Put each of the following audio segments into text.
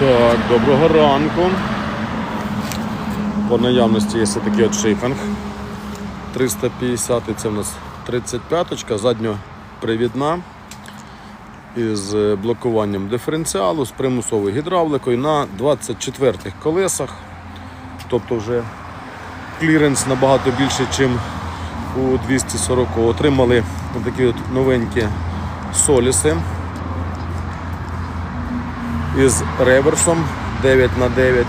Так, доброго ранку. По наявності є такий от шейфинг. 350 це в нас 35-ка, задньопривідна із блокуванням диференціалу з примусовою гідравликою на 24-х колесах. Тобто вже кліренс набагато більше, ніж у 240 Отримали такі от новенькі соліси із реверсом 9 на 9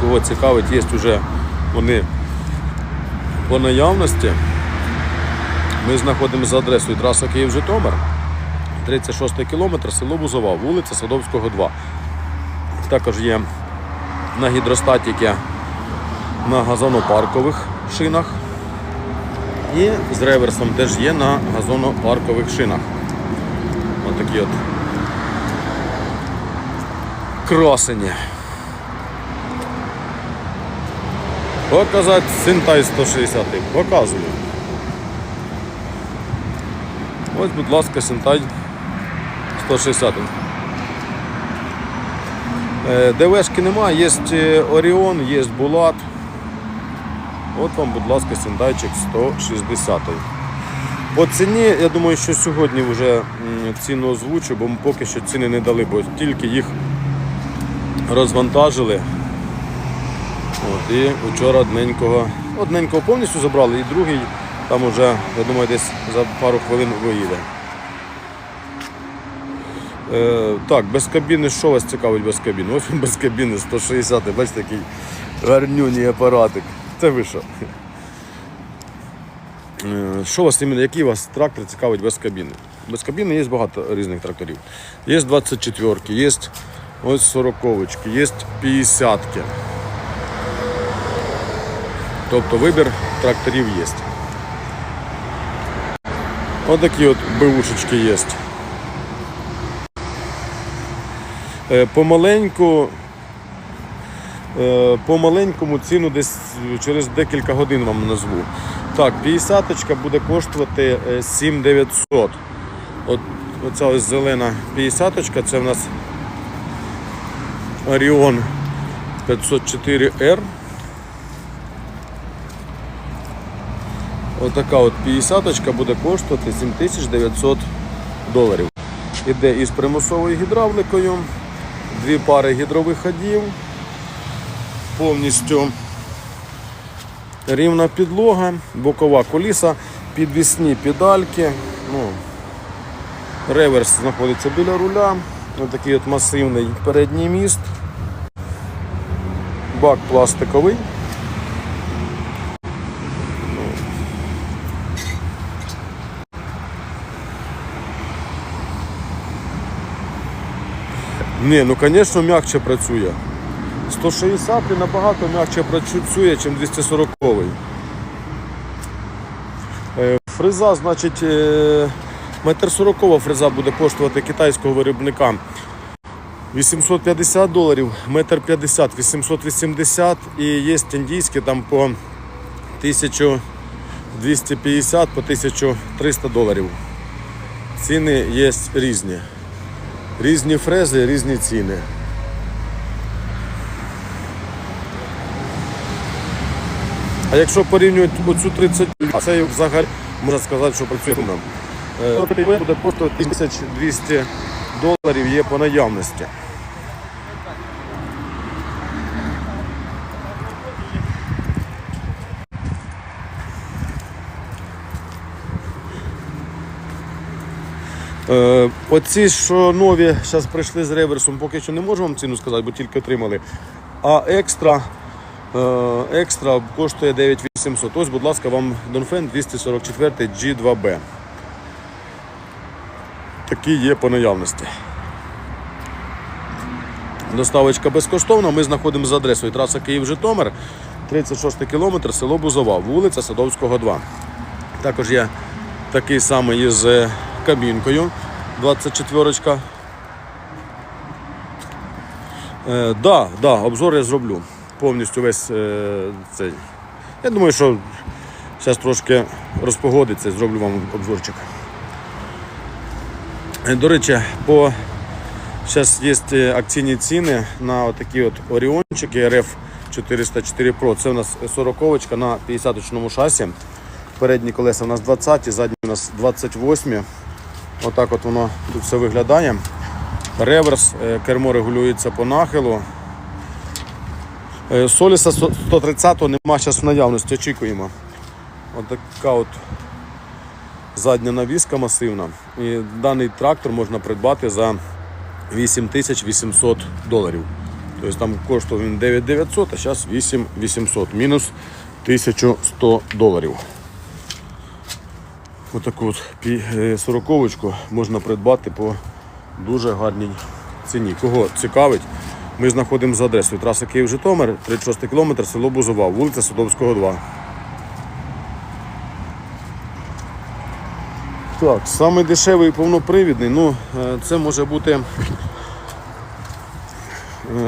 Кого цікавить, є вже вони по наявності. Ми знаходимося за адресою траса Київ-Житомир, 36 кілометр, село Бузова, вулиця Садовського, 2. Також є на гідростатіки на газонопаркових шинах. І з реверсом теж є на газонопаркових шинах. Ось такі от красені. Показати Синтай 160 Показую. Ось, будь ласка, Синтай 160 Е, ДВшки немає, є е, Оріон, є Булат. От вам, будь ласка, Сендайчик 160 По ціні, я думаю, що сьогодні вже ціну озвучу, бо поки що ціни не дали, бо тільки їх розвантажили. От, і вчора одненького, одненького повністю забрали, і другий там уже, я думаю, десь за пару хвилин виїде. Е, так, без кабіни, що вас цікавить без кабіни? Ось він без кабіни 160, бачите, такий гарнюній апаратик. Це ви що? Е, Що вас іменно, який вас трактор цікавить без кабіни? Без кабіни є багато різних тракторів. Є 24-ки, є ось 40-ки, є 50-ки. Тобто вибір тракторів є. Ось такі от бивушечки є. Е, Помаленьку, е, по маленькому ціну десь через декілька годин вам назву. Так, 50 буде коштувати е, 7900. От, оця ось зелена 50 це в нас Orion 504R. Отака от 50 буде коштувати 7900 доларів. Іде із примусовою гідравликою, дві пари гідрових ходів, повністю рівна підлога, бокова коліса, підвісні педальки. Ну, реверс знаходиться біля руля. Ось такий от масивний передній міст. Бак пластиковий. Ні, ну звісно, м'якше працює. 160 набагато м'якше працює, ніж 240 Е, Фреза, значить, е, метр 40 фреза буде коштувати китайського виробника 850 доларів, метр 50, 880 і є індійські там по 1250 по 1300 доларів. Ціни є різні. Різні фрези, різні ціни. А якщо порівнювати оцю 30, це взагалі можна сказати, що працює нам. Буде просто 1200 доларів є по наявності. Е, Оці, що нові зараз прийшли з реверсом, поки що не можу вам ціну сказати, бо тільки отримали. А екстра, е, екстра коштує 9800. Ось, будь ласка, вам Донфен 244 G2B. Такі є по наявності. Доставочка безкоштовна. Ми знаходимося за адресою траса Київ-Житомир, 36 кілометр, село Бузова, вулиця Садовського, 2. Також є такий самий із е, кабінкою 24-ка. Е, да, да, обзор я зроблю. Повністю весь е, цей. Я думаю, що зараз трошки розпогодиться, зроблю вам обзорчик. До речі, по Зараз є е, акційні ціни на такі от оріончики RF 404 Pro. Це у нас 40 на 50-очному шасі. Передні колеса у нас 20, задні у нас 28. Отак от воно тут все виглядає. Реверс, е, кермо регулюється по нахилу. Е, Соліса 130 нема зараз в наявності, очікуємо. От от задня навіска масивна. І даний трактор можна придбати за 8800 доларів. Тобто там коштував він 9900, а зараз 8800, мінус 1100 доларів. Отаку от е, сороковочку можна придбати по дуже гарній ціні. Кого цікавить, ми знаходимо за адресою траса Київ-Житомир, 36 км, село Бузова, вулиця Садовського, 2. Так, самий дешевий повнопривідний, ну, е, це може бути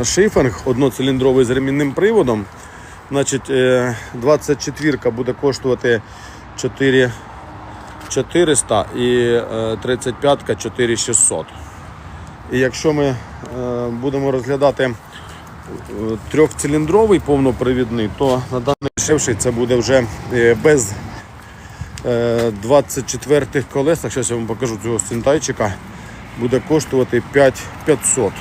е, шифінг одноциліндровий з ремінним приводом. Значить, е, 24 буде коштувати 4 400 і е, 35 4600. І якщо ми е, будемо розглядати е, трьохциліндровий повнопривідний, то на даний дешевший це буде вже е, без е, 24 колесах. Зараз я вам покажу цього синтайчика. Буде коштувати 5500.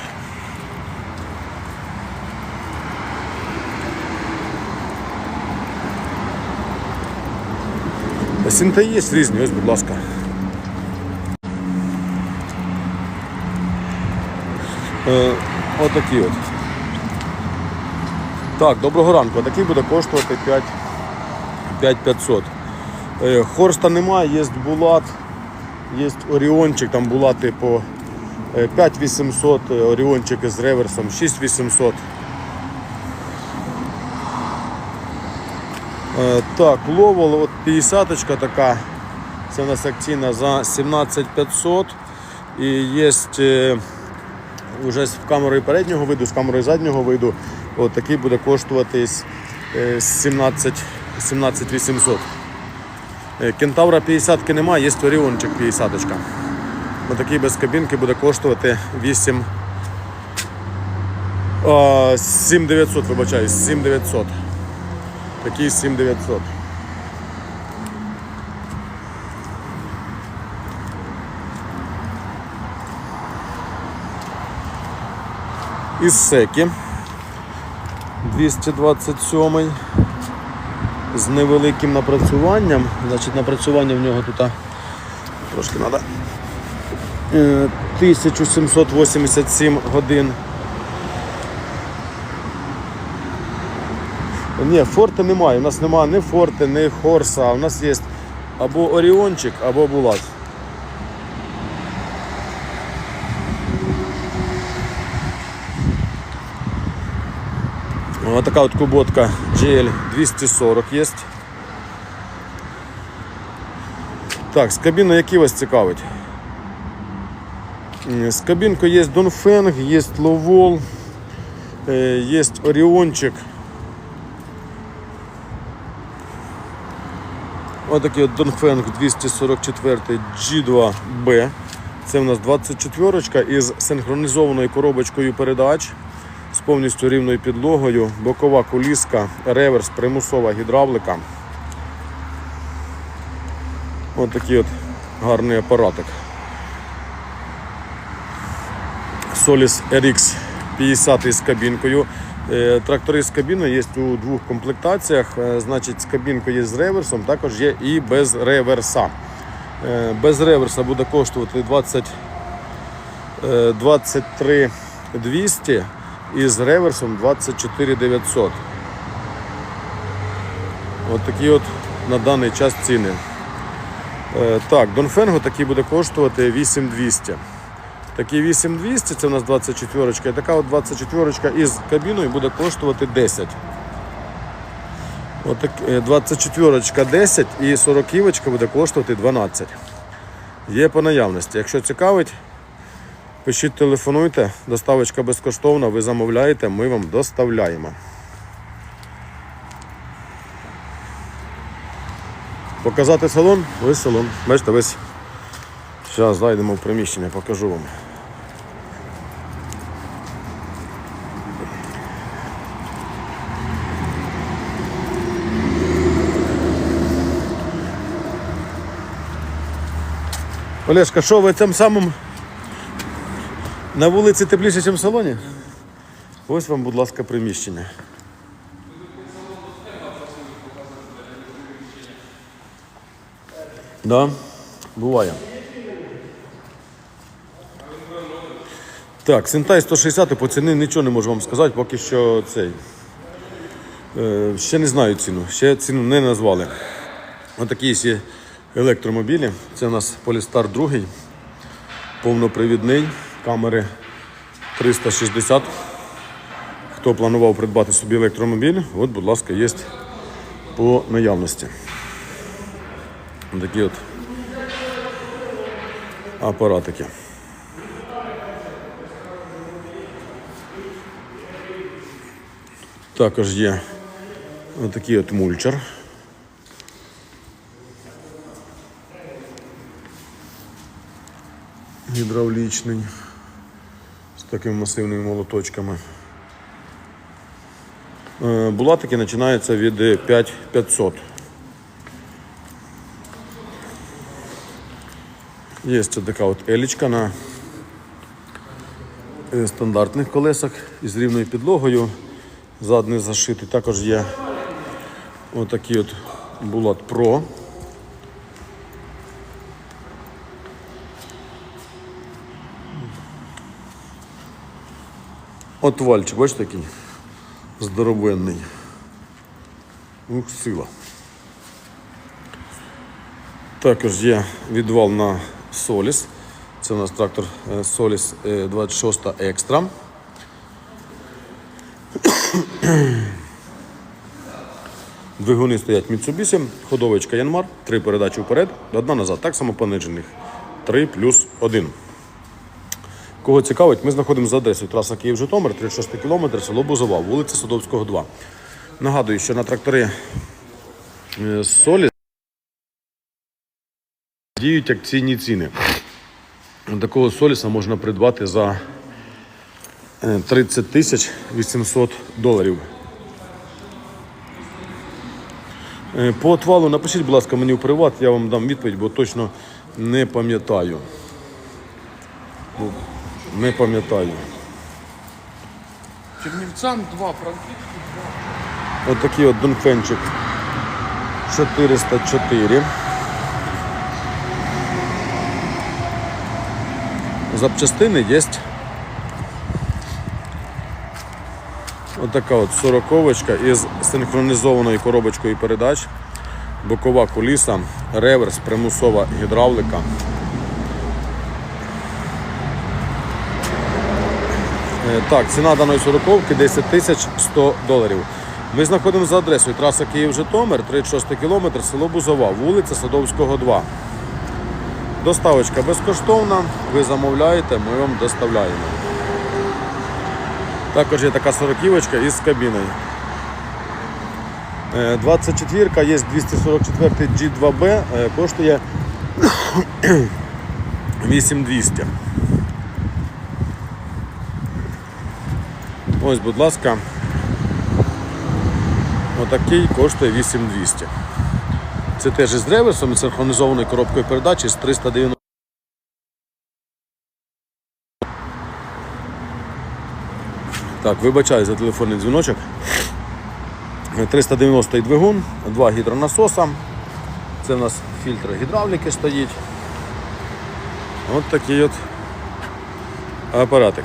Синта є різні, ось, будь ласка. Е, отакі от. Так, доброго ранку. Такий буде коштувати 5500. Е, Хорста немає, є Булат, є Оріончик, там Булати по е, 5800, е, Оріончики з реверсом 6800. Е, Так, Ловол, от 50 така. Це у нас акційна за 17500. І є е, вже з камерою переднього виду, з камерою заднього виду. От такий буде коштувати з, е, 17 17800. Е, Кентавра 50 немає, є Оріончик 50 -очка. Отакий без кабінки буде коштувати 8 а, 7900, вибачаюсь, 7900. Такий 7900. Із секі 227 з невеликим напрацюванням. Значить, напрацювання в нього тут трошки треба. 1787 годин. Ні, форти немає. У нас немає ні форти, ні хорса. У нас є або Оріончик, або Булат. Ось така от куботка GL 240 є. Так, з кабіною які вас цікавить? З кабінкою є Донфенг, є Ловол, е, є Оріончик. Отакий от Донфенг 244 G2B. Це у нас 24 із синхронізованою коробочкою передач повністю рівною підлогою, бокова коліска, реверс, примусова гідравлика. Ось такий от гарний апаратик. Solis RX 50 з кабінкою. Е, Трактори з кабіною є у двох комплектаціях. Е, Значить, з кабінкою є з реверсом, також є і без реверса. Е, Без реверса буде коштувати 20, е, 23 200 і з реверсом 24 900. От такі от на даний час ціни. Е, Так, Донфенго такий буде коштувати 8200. Такий 8200, це у нас 24 і така от 24 із кабіною буде коштувати 10. От так, е, 24 10 і 40 буде коштувати 12. Є по наявності. Якщо цікавить, Пишіть, телефонуйте, доставочка безкоштовна, ви замовляєте, ми вам доставляємо. Показати салон? Ви салон. Бачите, весь. Зараз зайдемо в приміщення, покажу вам. Олешка, що ви цим самим на вулиці тепліше, ніж в салоні? Ось вам, будь ласка, приміщення. Да, буває. Так, Сентай 160 по ціни нічого не можу вам сказати, поки що цей. Е, ще не знаю ціну, ще ціну не назвали. Отакі є електромобілі. Це у нас Polestar 2, повнопривідний, камери 360. Хто планував придбати собі електромобіль, от, будь ласка, є по наявності. Такі от апаратики. Також є отакий от мульчер. Гідравлічний такими масивними молоточками. Е, Булатики починаються від 5500. Є ось така от елічка на е, стандартних колесах із рівною підлогою. Задний зашитий. Також є отакий от Булат Pro. От вальчик, бачите такий здоровенний. Ух, сила. Також є відвал на Соліс. Це у нас трактор е, Соліс е, 26 Екстра. Двигуни стоять Mitsubishi, ходовочка Янмар, три передачі вперед, одна назад. Так само понижених. 3 плюс 1. Кого цікавить, ми знаходимося за адресою траса Київ-Житомир, 36 км, село Бузова, вулиця Садовського, 2. Нагадую, що на трактори е, Соліс діють акційні ціни. Такого соліса можна придбати за е, 30 тисяч 800 доларів. Е, По отвалу напишіть, будь ласка, мені в приват, я вам дам відповідь, бо точно не пам'ятаю. Не пам'ятаю. Чернівцям два, Франківську Ось такий от Донфенчик 404. Запчастини є. Отака от сороковочка із синхронізованою коробочкою передач, бокова коліса, реверс, примусова гідравлика. Так, ціна даної сороковки 10 тисяч 100 доларів. Ми знаходимося за адресою траса Київ-Житомир, 36 кілометр, село Бузова, вулиця Садовського, 2. Доставочка безкоштовна, ви замовляєте, ми вам доставляємо. Також є така сороківочка із кабіною. Е, 24-ка, є 244 G2B, е, коштує 8200. Ось, будь ласка, отакий коштує 8200. Це теж із реверсом і синхронізованою коробкою передач з 390. Так, вибачаю за телефонний дзвіночок. 390 двигун, два гідронасоса. Це в нас фільтр гідравліки стоїть. От такий от апаратик.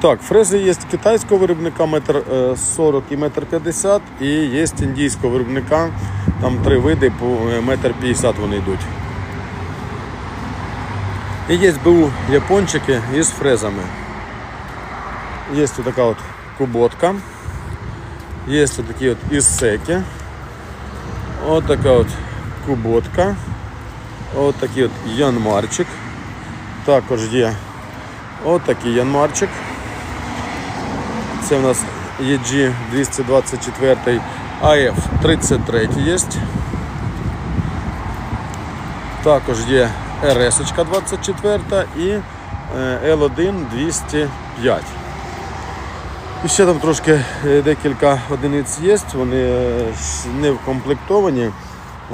Так, фрези є китайського виробника метр е, 40 і метр 50 і є індійського виробника, там три види по е, метр 50 вони йдуть. І є БУ япончики із фрезами. Є така от куботка. Є такі от ізсеки. Ось така от куботка. Ось такий от янмарчик. Також є Ось такий янмарчик. Це в нас EG 224 AF 33 є. Також є RS 24 і е, L1 205. І ще там трошки е, декілька одиниць є, вони е, не вкомплектовані.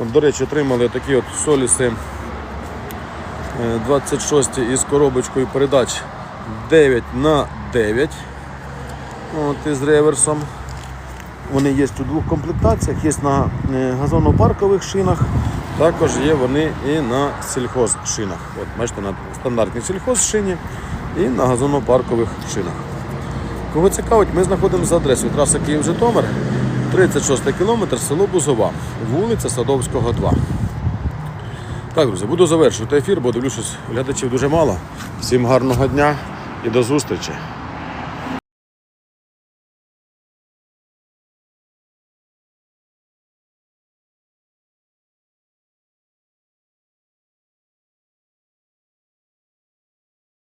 От, до речі, отримали такі от соліси е, 26 із коробочкою передач 9 на 9 от, із реверсом. Вони є у двох комплектаціях, є на е, газонопаркових шинах, також є вони і на сільхозшинах. От, бачите, на стандартній сільхозшині і на газонопаркових шинах. Кого цікавить, ми знаходимося за адресою траса Київ-Житомир, 36 кілометр, село Бузова, вулиця Садовського, 2. Так, друзі, буду завершувати ефір, бо дивлюсь, глядачів дуже мало. Всім гарного дня і до зустрічі!